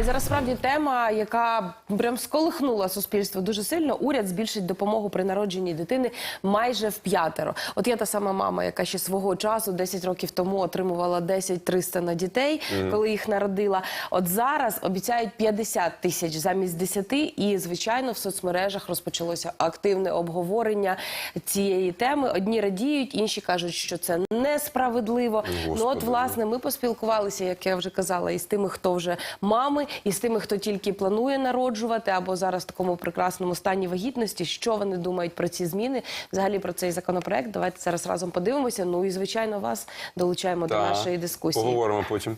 І зараз справді тема, яка прям сколихнула суспільство дуже сильно. Уряд збільшить допомогу при народженні дитини майже в п'ятеро. От я та сама мама, яка ще свого часу, 10 років тому, отримувала 10-300 на дітей, коли їх народила. От зараз обіцяють 50 тисяч замість 10, і звичайно в соцмережах розпочалося активне обговорення цієї теми. Одні радіють, інші кажуть, що це несправедливо. Ну от власне ми поспілкувалися, як я вже казала, із тими, хто вже мами, і з тими, хто тільки планує народжувати, або зараз в такому прекрасному стані вагітності. Що вони думають про ці зміни? Взагалі про цей законопроект. Давайте зараз разом подивимося. Ну і звичайно, вас долучаємо до нашої дискусії. Поговоримо потім.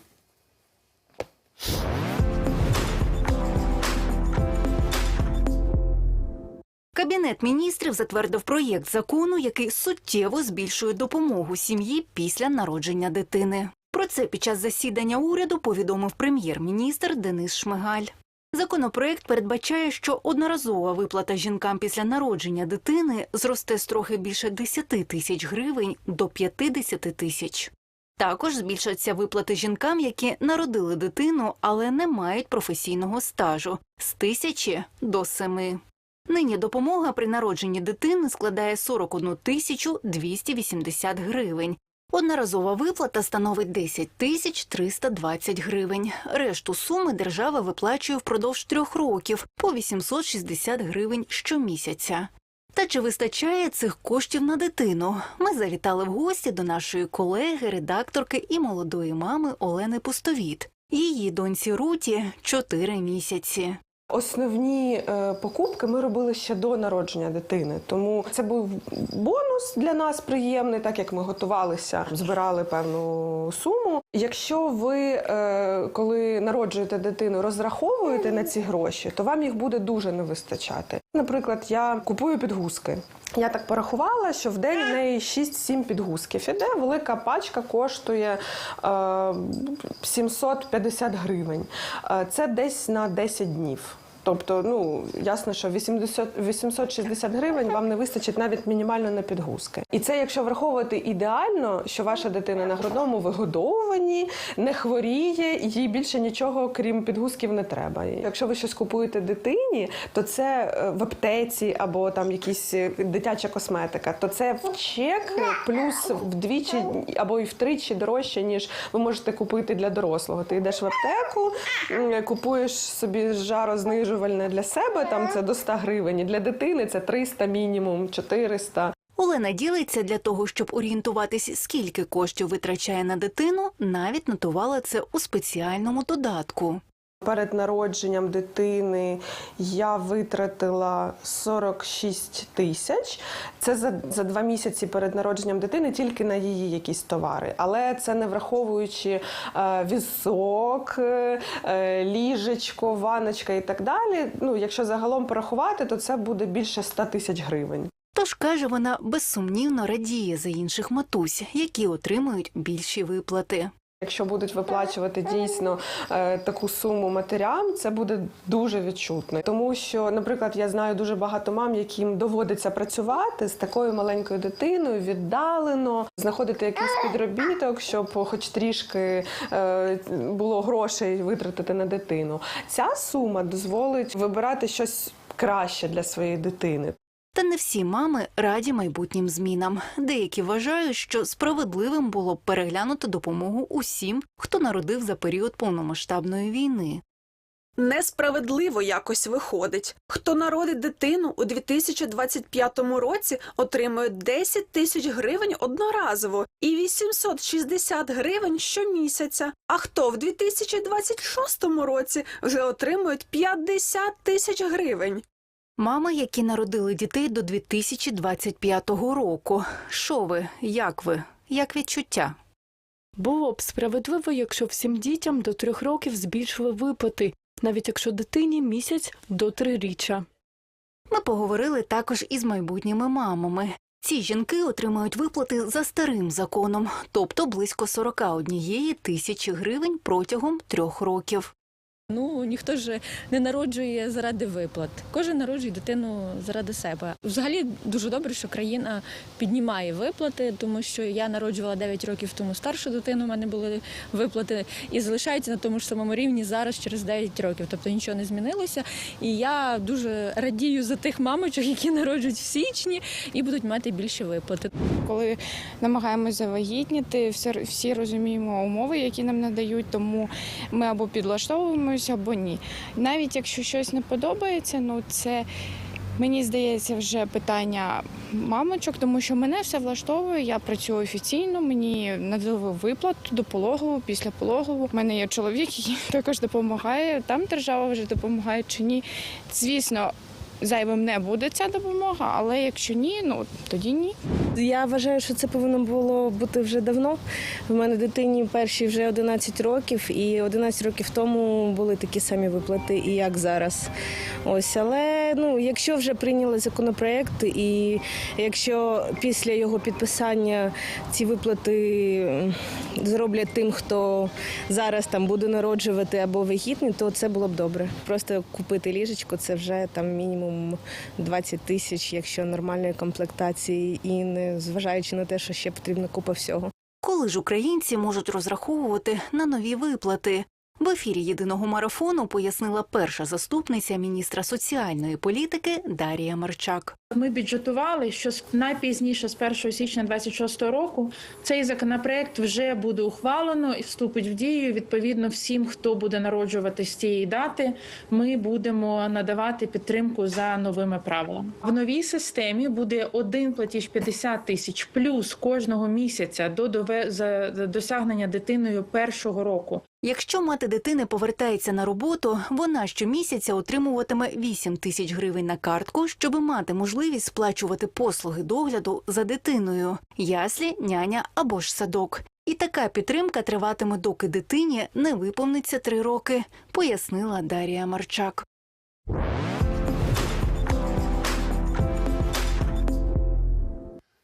Кабінет міністрів затвердив проєкт закону, який суттєво збільшує допомогу сім'ї після народження дитини. Про це під час засідання уряду повідомив прем'єр-міністр Денис Шмигаль. Законопроект передбачає, що одноразова виплата жінкам після народження дитини зросте з трохи більше 10 тисяч гривень до 50 тисяч. Також збільшаться виплати жінкам, які народили дитину, але не мають професійного стажу з тисячі до семи. Нині допомога при народженні дитини складає 41 тисячу 280 гривень. Одноразова виплата становить 10 тисяч 320 гривень. Решту суми держава виплачує впродовж трьох років по 860 гривень щомісяця. Та чи вистачає цих коштів на дитину? Ми завітали в гості до нашої колеги, редакторки і молодої мами Олени Пустовіт. Її доньці Руті 4 місяці. Основні е, покупки ми робили ще до народження дитини, тому це був бонус для нас приємний, так як ми готувалися, збирали певну суму. Якщо ви, е, коли народжуєте дитину, розраховуєте на ці гроші, то вам їх буде дуже не вистачати. Наприклад, я купую підгузки. Я так порахувала, що в день в неї 6-7 підгузків іде. Велика пачка коштує е, 750 гривень. Е, це десь на 10 днів. Тобто, ну ясно, що 80, 860 гривень вам не вистачить навіть мінімально на підгузки. І це якщо враховувати ідеально, що ваша дитина на грудному вигодовувані, не хворіє, їй більше нічого, крім підгузків, не треба. Якщо ви щось купуєте дитині, то це е, в аптеці або там якісь е, дитяча косметика, то це в чек плюс вдвічі або і втричі дорожче, ніж ви можете купити для дорослого. Ти йдеш в аптеку, купуєш собі жарознижувальне для себе, там це до 100 гривень, для дитини це 300 мінімум, 400. Олена ділиться для того, щоб орієнтуватись, скільки коштів витрачає на дитину, навіть нотувала це у спеціальному додатку. Перед народженням дитини я витратила 46 тисяч. Це за, за два місяці перед народженням дитини тільки на її якісь товари. Але це не враховуючи е, візок, е, е, ліжечко, ваночка і так далі. Ну, якщо загалом порахувати, то це буде більше 100 тисяч гривень. Тож каже, вона безсумнівно радіє за інших матусь, які отримують більші виплати. Якщо будуть виплачувати дійсно е, таку суму матерям, це буде дуже відчутно. Тому що, наприклад, я знаю дуже багато мам, яким доводиться працювати з такою маленькою дитиною віддалено, знаходити якийсь підробіток, щоб хоч трішки е, було грошей витратити на дитину. Ця сума дозволить вибирати щось краще для своєї дитини. Та не всі мами раді майбутнім змінам. Деякі вважають, що справедливим було б переглянути допомогу усім, хто народив за період повномасштабної війни. Несправедливо якось виходить. Хто народить дитину у 2025 році, отримує 10 тисяч гривень одноразово і 860 гривень щомісяця. А хто в 2026 році вже отримують 50 тисяч гривень. Мами, які народили дітей до 2025 року. Що ви? Як ви? Як відчуття? Було б справедливо, якщо всім дітям до трьох років збільшили виплати, навіть якщо дитині місяць до триріччя. Ми поговорили також із майбутніми мамами. Ці жінки отримають виплати за старим законом, тобто близько 41 тисячі гривень протягом трьох років. Ну ніхто ж не народжує заради виплат. Кожен народжує дитину заради себе. Взагалі дуже добре, що країна піднімає виплати, тому що я народжувала 9 років тому старшу дитину. У мене були виплати і залишаються на тому ж самому рівні зараз через 9 років. Тобто нічого не змінилося. І я дуже радію за тих мамочок, які народжують в січні і будуть мати більше виплати. коли намагаємось завагітніти, всі розуміємо умови, які нам надають, тому ми або підлаштовуємось, або ні. Навіть якщо щось не подобається, ну це. Мені здається, вже питання мамочок, тому що мене все влаштовує. Я працюю офіційно, мені надали виплату до пологову, після пологову. У мене є чоловік, який також допомагає. Там держава вже допомагає чи ні. Звісно, зайвим не буде ця допомога, але якщо ні, ну тоді ні. Я вважаю, що це повинно було бути вже давно. В мене дитині перші вже 11 років, і 11 років тому були такі самі виплати, і як зараз. Ось, але ну, якщо вже прийняли законопроект, і якщо після його підписання ці виплати зроблять тим, хто зараз там буде народжувати або вагітний, то це було б добре. Просто купити ліжечко це вже там мінімум 20 тисяч, якщо нормальної комплектації, і не зважаючи на те, що ще потрібна купа всього. Коли ж українці можуть розраховувати на нові виплати? В ефірі єдиного марафону пояснила перша заступниця міністра соціальної політики Дарія Марчак. Ми бюджетували, що найпізніше з 1 січня 2026 року цей законопроект вже буде ухвалено і вступить в дію. Відповідно, всім, хто буде народжувати з цієї дати, ми будемо надавати підтримку за новими правилами. В новій системі буде один платіж 50 тисяч плюс кожного місяця до досягнення дитиною першого року. Якщо мати дитини повертається на роботу, вона щомісяця отримуватиме 8 тисяч гривень на картку, щоби мати можливість сплачувати послуги догляду за дитиною, яслі, няня або ж садок. І така підтримка триватиме, доки дитині не виповниться три роки, пояснила Дарія Марчак.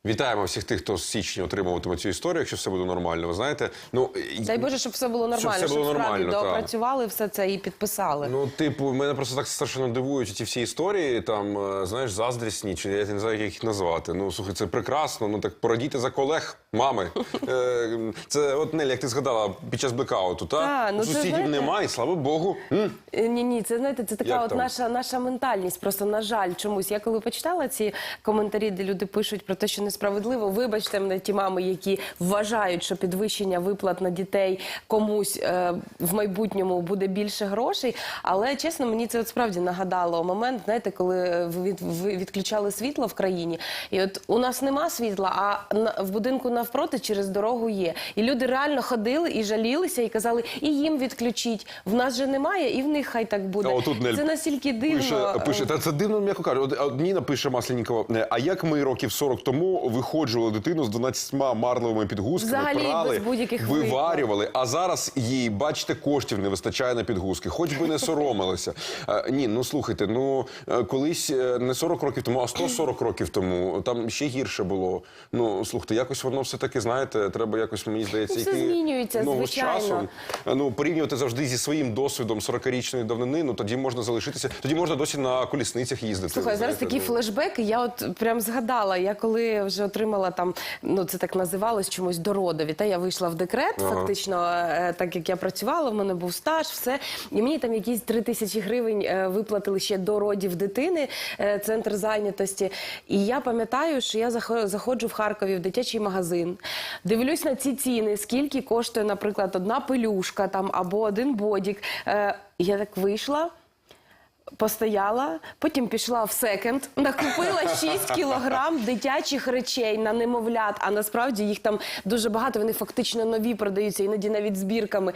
Вітаємо всіх тих, хто з січня отримуватиме цю історію, якщо все буде нормально. Ви знаєте, ну Дай Боже, щоб все було Щоб нормально, все було щоб справді доопрацювали все це і підписали. Ну, типу, мене просто так страшенно дивують ці всі історії, там, е, знаєш, заздрісні, чи я не знаю, як їх назвати. Ну, слухай, це прекрасно. Ну так порадійте за колег, мами. Е, Це от Нелі, як ти згадала під час блекауту, та? Та, ну, це, Сусідів знаєте- немає, слава Богу. М? Ні, ні, це знаєте, це така Як от там? наша наша ментальність. Просто на жаль, чомусь. Я коли почитала ці коментарі, де люди пишуть про те, що несправедливо, вибачте мене ті мами, які вважають, що підвищення виплат на дітей комусь е, в майбутньому буде більше грошей. Але чесно, мені це от справді нагадало момент, знаєте, коли ви від, ви відключали світло в країні, і от у нас нема світла, а на, в будинку навпроти через дорогу є. І люди реально ходили і жалілися, і казали, і їм відключіть. В нас же немає, і в них хай так буде. А отут Нель Це настільки дивно. Пише, пише, та це дивно, м'яко кажу. Ніна пише Масленікова, «Е, а як ми років 40 тому виходжували дитину з 12 марлевими підгузками, Взагалі прали, без будь-яких виварювали, а зараз їй, бачите, коштів не вистачає на підгузки, хоч би не соромилися. Е, ні, ну слухайте, ну е, колись не 40 років тому, а 140 років тому, там ще гірше було. Ну, слухайте, якось воно все-таки, знаєте, треба якось, мені здається, Ну, все йти змінюється, з звичайно. часом. Ну, порівнювати завжди зі своїм досвідом 40-річної давнини, ну тоді можна залишитися, тоді можна досі на колісницях їздити. Слухай, зараз такі ну. флешбеки. Я от прям згадала. Я коли вже отримала там, ну це так називалось чомусь дородові. Та я вийшла в декрет, Ага. фактично, е, так як я працювала, в мене був стаж, все. І мені там якісь три тисячі гривень е, виплатили ще до родів дитини, е, центр зайнятості. І я пам'ятаю, що я захо- заходжу в Харкові в дитячий магазин, дивлюсь на ці ціни, скільки коштує, наприклад, одна пелюшка там або один бодік. Е, Я так вийшла. Постояла, потім пішла в секонд, накупила 6 кілограм дитячих речей на немовлят, а насправді їх там дуже багато, вони фактично нові продаються, іноді навіть збірками.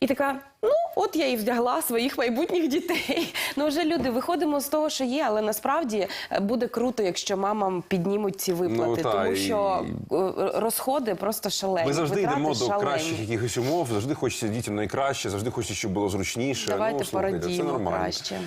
І така, ну от я і вдягла своїх майбутніх дітей. Ну вже люди виходимо з того, що є, але насправді е, буде круто, якщо мамам піднімуть ці виплати, Ну, та, тому що е, розходи просто шалені. Ми завжди витрати йдемо до шалені. кращих якихось умов, завжди хочеться дітям найкраще, завжди хочеться, щоб було зручніше. Давайте ну, слухайте, порадіємо нормально. краще.